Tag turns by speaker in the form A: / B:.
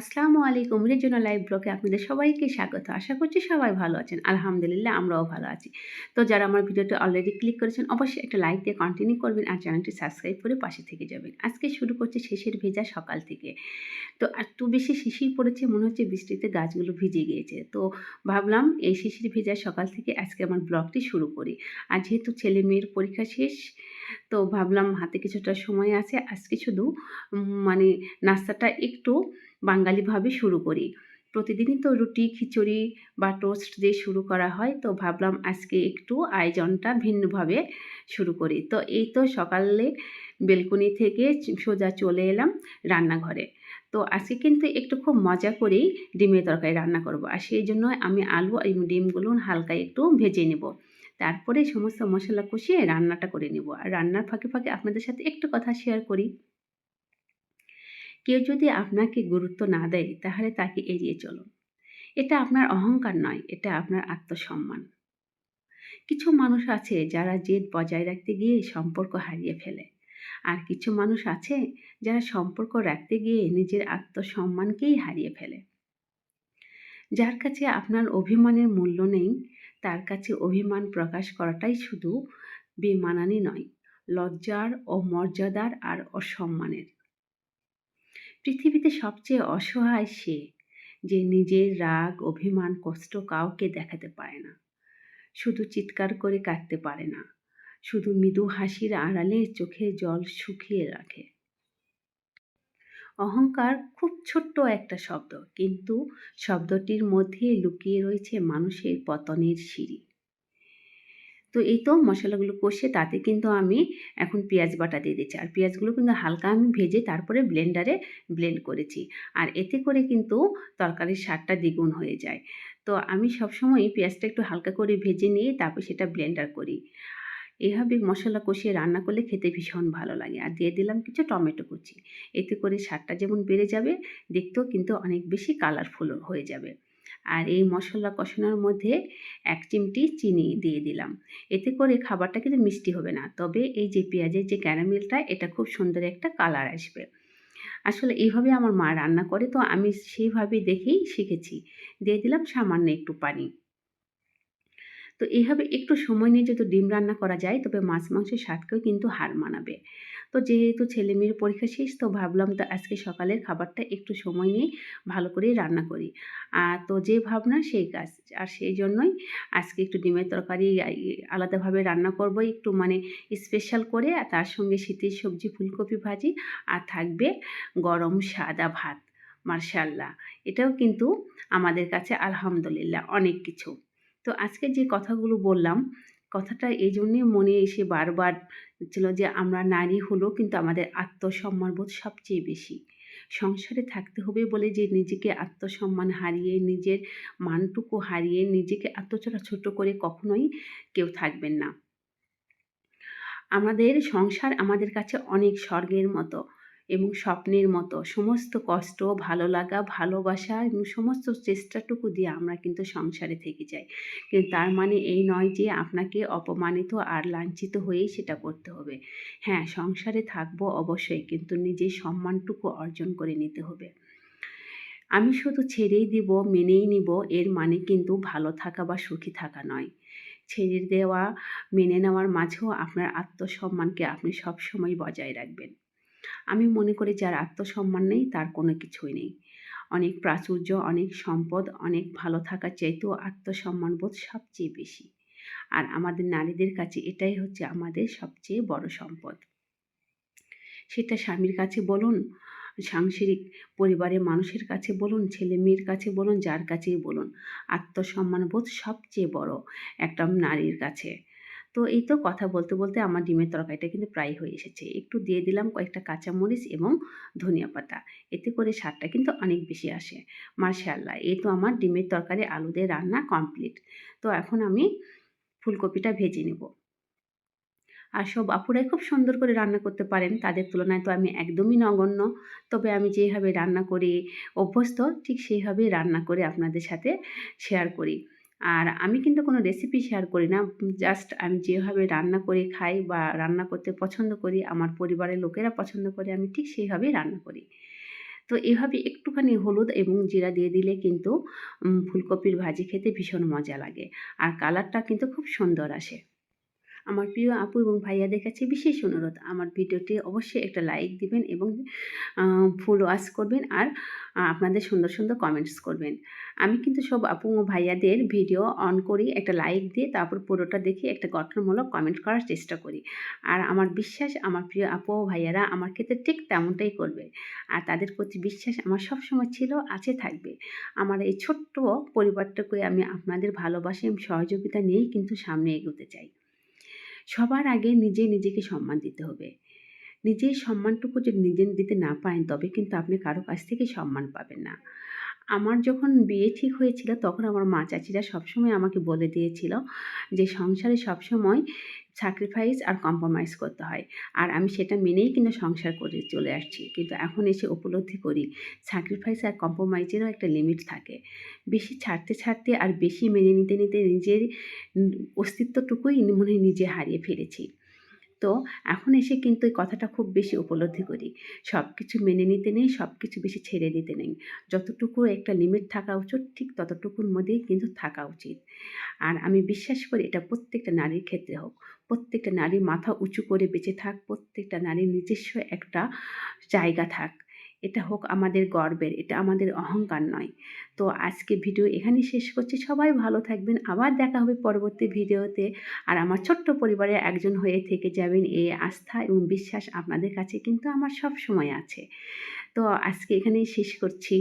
A: আসসালামু আলাইকুম রেজনা লাইভ ব্লগে আপনাদের সবাইকে স্বাগত। আশা করছি সবাই ভালো আছেন। আলহামদুলিল্লাহ, আমরাও ভালো আছি। তো যারা আমার ভিডিওটা অলরেডি ক্লিক করেছেন, অবশ্যই একটা লাইক দিয়ে কন্টিনিউ করবেন আর চ্যানেলটি সাবস্ক্রাইব করে পাশে থেকে যাবেন। আজকে শুরু করছে শেষের ভেজা সকাল থেকে। তো একটু বেশি শিশির পড়েছে, মনে হচ্ছে বৃষ্টিতে গাছগুলো ভিজে গিয়েছে। তো ভাবলাম এই শিশির ভেজা সকাল থেকে আজকে আমার ব্লগটি শুরু করি। আর যেহেতু ছেলে মেয়ের পরীক্ষা শেষ তো ভাবলাম হাতে কিছুটা সময় আছে, আজকে শুধু মানে নাস্তাটা একটু বাঙালিভাবে শুরু করি। প্রতিদিনই তো রুটি, খিচুড়ি বা টোস্ট দিয়ে শুরু করা হয়, তো ভাবলাম আজকে একটু আয়োজনটা ভিন্নভাবে শুরু করি। তো এই তো সকালে বেলকুনি থেকে সোজা চলে এলাম রান্নাঘরে। তো আজকে কিন্তু একটু খুব মজা করেই ডিমের তরকারি রান্না করব, আর সেই জন্য আমি আলু ডিমগুলো হালকা একটু ভেজে নেব। তারপরে সমস্ত মশলা কষিয়ে রান্নাটা করে নেব। আর রান্নার ফাঁকে ফাঁকে আপনাদের সাথে একটু কথা শেয়ার করি। কেউ যদি আপনাকে গুরুত্ব না দেয়, তাহলে তাকে এড়িয়ে চলুন। এটা আপনার অহংকার নয়, এটা আপনার আত্মসম্মান। কিছু মানুষ আছে যারা জেদ বজায় রাখতে গিয়ে সম্পর্ক হারিয়ে ফেলে। আর কিছু মানুষ আছে যারা সম্পর্ক রাখতে গিয়ে নিজের আত্মসম্মানকেই হারিয়ে ফেলে। যার কাছে আপনার অভিমানের মূল্য নেই তার কাছে অভিমান প্রকাশ করাটাই শুধু বেমানানি নয়, লজ্জার ও মর্যাদার আর অসম্মানের। পৃথিবীতে সবচেয়ে অসহায় সে, যে নিজের রাগ, অভিমান, কষ্ট কাউকে দেখাতে পারে না। শুধু চিৎকার করে কাঁদতে পারে না। শুধু মৃদু হাসির আড়ালে চোখে জল শুকিয়ে রাখে। অহংকার খুব ছোট্ট একটা শব্দ, কিন্তু শব্দটির মধ্যে লুকিয়ে রয়েছে মানুষের পতনের সিঁড়ি। তো এই তো মশলাগুলো কষে তাতে কিন্তু আমি এখন পেঁয়াজ বাটা দিয়ে দিচ্ছি। আর পেঁয়াজগুলো কিন্তু হালকা আমি ভেজে তারপরে ব্লেন্ডারে ব্লেন্ড করেছি। আর এতে করে কিন্তু তরকারির স্বাদটা দ্বিগুণ হয়ে যায়। তো আমি সবসময় পেঁয়াজটা একটু হালকা করে ভেজে নিয়ে তারপর সেটা ব্লেন্ডার করি। এভাবে মশলা কষিয়ে রান্না করলে খেতে ভীষণ ভালো লাগে। আর দিয়ে দিলাম কিছু টমেটো কুচি। এতে করে স্বাদটা যেমন বেড়ে যাবে, দেখতেও কিন্তু অনেক বেশি কালারফুল হয়ে যাবে। আর এই মশলা কষানোর মধ্যে এক চিমটি চিনি দিয়ে দিলাম। এতে করে খাবারটা কিন্তু মিষ্টি হবে না। তবে এই যে পেঁয়াজের যে ক্যারামেলটা, এটা খুব সুন্দর একটা কালার আসবে। আসলে এইভাবে আমার মা রান্না করে, তো আমি সেইভাবে দেখেই শিখেছি। দিয়ে দিলাম সামান্য একটু পানি। তো এইভাবে একটু সময় নিয়ে যেহেতু ডিম রান্না করা যায়, তবে মাছ মাংসের স্বাদকেও কিন্তু হার মানাবে। তো যেহেতু ছেলে মেয়ের পরীক্ষা শেষ, তো ভাবলাম তো আজকে সকালের খাবারটা একটু সময় নিয়ে ভালো করে রান্না করি। আর তো যে ভাবনা সেই কাজ। আর সেই জন্যই আজকে একটু ডিমের তরকারি আলাদাভাবে রান্না করব, একটু মানে স্পেশাল করে, আর তার সঙ্গে শীতের সবজি, ফুলকপি ভাজি, আর থাকবে গরম সাদা ভাত। মার্শাল্লাহ এটাও কিন্তু আমাদের কাছে আলহামদুলিল্লাহ অনেক কিছু। তো আজকে যে কথাগুলো বললাম, কথাটা এই জন্যে মনে এসে বারবার ছিল যে আমরা নারী হলেও কিন্তু আমাদের আত্মসম্মানবোধ সবচেয়ে বেশি। সংসারে থাকতে হবে বলে যে নিজেকে আত্মসম্মান হারিয়ে, নিজের মানটুকু হারিয়ে, নিজেকে আত্মচরা ছোট করে কখনোই কেউ থাকবেন না। আমাদের সংসার আমাদের কাছে অনেক স্বর্গের মতো। এবং স্বপ্নের মতো। সমস্ত কষ্ট ভালো লাগা ভালোবাসা এবং সমস্ত চেষ্টাটুকু দিয়ে আমরা কিন্তু সংসারে থেকে যাই। কিন্তু তার মানে এই নয় যে আপনাকে অপমানিত আর লাঞ্ছিত হয়েই সেটা করতে হবে। হ্যাঁ সংসারে থাকব অবশ্যই, কিন্তু নিজের সম্মানটুকু অর্জন করে নিতে হবে। আমি শুধু ছেড়েই দিব, মেনেই নিব, এর মানে কিন্তু ভালো থাকা বা সুখী থাকা নয়। ছেড়ে দেওয়া, মেনে নেওয়ার মাঝেও আপনার আত্মসম্মানকে আপনি সবসময় বজায় রাখবেন। আমি মনে করি যার আত্মসম্মান নেই, তার কোনো কিছুই নেই। অনেক প্রাচুর্য, অনেক সম্পদ, অনেক ভালো থাকার চাইতেও আত্মসম্মানবোধ সবচেয়ে বেশি। আর আমাদের নারীদের কাছে এটাই হচ্ছে আমাদের সবচেয়ে বড় সম্পদ। সেটা স্বামীর কাছে বলুন, সাংসারিক পরিবারের মানুষের কাছে বলুন, ছেলে মেয়ের কাছে বলুন, যার কাছেই বলুন আত্মসম্মানবোধ সবচেয়ে বড় একটা নারীর কাছে। তো এই তো কথা বলতে বলতে আমার ডিমের তরকারিটা কিন্তু প্রায় হয়ে এসেছে। একটু দিয়ে দিলাম কয়েকটা কাঁচামরিচ এবং ধনিয়া পাতা। এতে করে স্বাদটা কিন্তু অনেক বেশি আসে। মার্শাল্লাহ এই তো আমার ডিমের তরকারি আলু দিয়ে রান্না কমপ্লিট তো এখন আমি ফুলকপিটা ভেজে নেব। আর সব আপুরাই খুব সুন্দর করে রান্না করতে পারেন। তাদের তুলনায় তো আমি একদমই নগণ্য। তবে আমি যেভাবে রান্না করি, অভ্যস্ত, ঠিক সেইভাবেই রান্না করে আপনাদের সাথে শেয়ার করি। আর আমি কিন্তু কোনো রেসিপি শেয়ার করি না। জাস্ট আমি যেভাবে রান্না করে খাই বা রান্না করতে পছন্দ করি, আমার পরিবারের লোকেরা পছন্দ করে, আমি ঠিক সেইভাবেই রান্না করি। তো এভাবে একটুখানি হলুদ এবং জিরা দিয়ে দিলে কিন্তু ফুলকপির ভাজি খেতে ভীষণ মজা লাগে। আর কালারটা কিন্তু খুব সুন্দর আসে। আমার প্রিয় আপু এবং ভাইয়াদের কাছে বিশেষ অনুরোধ। আমার ভিডিওটি অবশ্যই একটা লাইক দিবেন এবং ফুল ওয়াশ করবেন আর আপনাদের সুন্দর সুন্দর কমেন্টস করবেন। আমি কিন্তু সব আপু ও ভাইয়াদের ভিডিও অন করি, একটা লাইক দিয়ে তারপর পুরোটা দেখে একটা গঠনমূলক কমেন্ট করার চেষ্টা করি। আর আমার বিশ্বাস, আমার প্রিয় আপু ও ভাইয়ারা আমার ক্ষেত্রে ঠিক তেমনটাই করবে। আর তাদের প্রতি বিশ্বাস আমার সবসময় ছিল, আছে, থাকবে। আমার এই ছোট্ট পরিবারটাকে আমি আপনাদের ভালোবাসা এবং সহযোগিতা নিয়েই কিন্তু সামনে এগোতে চাই। সবার আগে নিজে নিজেকে সম্মান দিতে হবে। নিজের সম্মানটুকু যদি নিজে দিতে না পারেন, তবে কিন্তু আপনি কারও কাছ থেকে সম্মান পাবেন না। আমার যখন বিয়ে ঠিক হয়েছিল, তখন আমার মা চাচিরা সবসময় আমাকে বলে দিয়েছিল যে, সংসারে সবসময় স্যাক্রিফাইস আর কম্প্রোমাইজ করতে হয়। আর আমি সেটা মেনেই কিন্তু সংসার করে চলে আসছি। কিন্তু এখন এসে উপলব্ধি করি স্যাক্রিফাইস আর কম্প্রোমাইজেরও একটা লিমিট থাকে। বেশি ছাড়তে ছাড়তে আর বেশি মেনে নিতে নিতে নিজের অস্তিত্বটুকুই মনে নিজে হারিয়ে ফেলেছি। তো এখন এসে কিন্তু এই কথাটা খুব বেশি উপলব্ধি করি। সব কিছু মেনে নিতে নেই সব কিছু বেশি ছেড়ে দিতে নেই। যতটুকু একটা লিমিট থাকা উচিত, ঠিক ততটুকুর মধ্যেই কিন্তু থাকা উচিত। আর আমি বিশ্বাস করি এটা প্রত্যেকটা নারীর ক্ষেত্রে হোক, প্রত্যেকটা নারী মাথা উঁচু করে বেঁচে থাক, প্রত্যেকটা নারীর নিজস্ব একটা জায়গা থাক। এটা হোক আমাদের গর্বের, এটা আমাদের অহংকার নয়। তো আজকে ভিডিও এখানেই শেষ করছি। সবাই ভালো থাকবেন। আবার দেখা হবে পরবর্তী ভিডিওতে। আর আমার ছোট্ট পরিবারের একজন হয়ে থেকে যাবেন এই আস্থা এবং বিশ্বাস আপনাদের কাছে কিন্তু আমার সব সময় আছে। তো আজকে এখানেই শেষ করছি।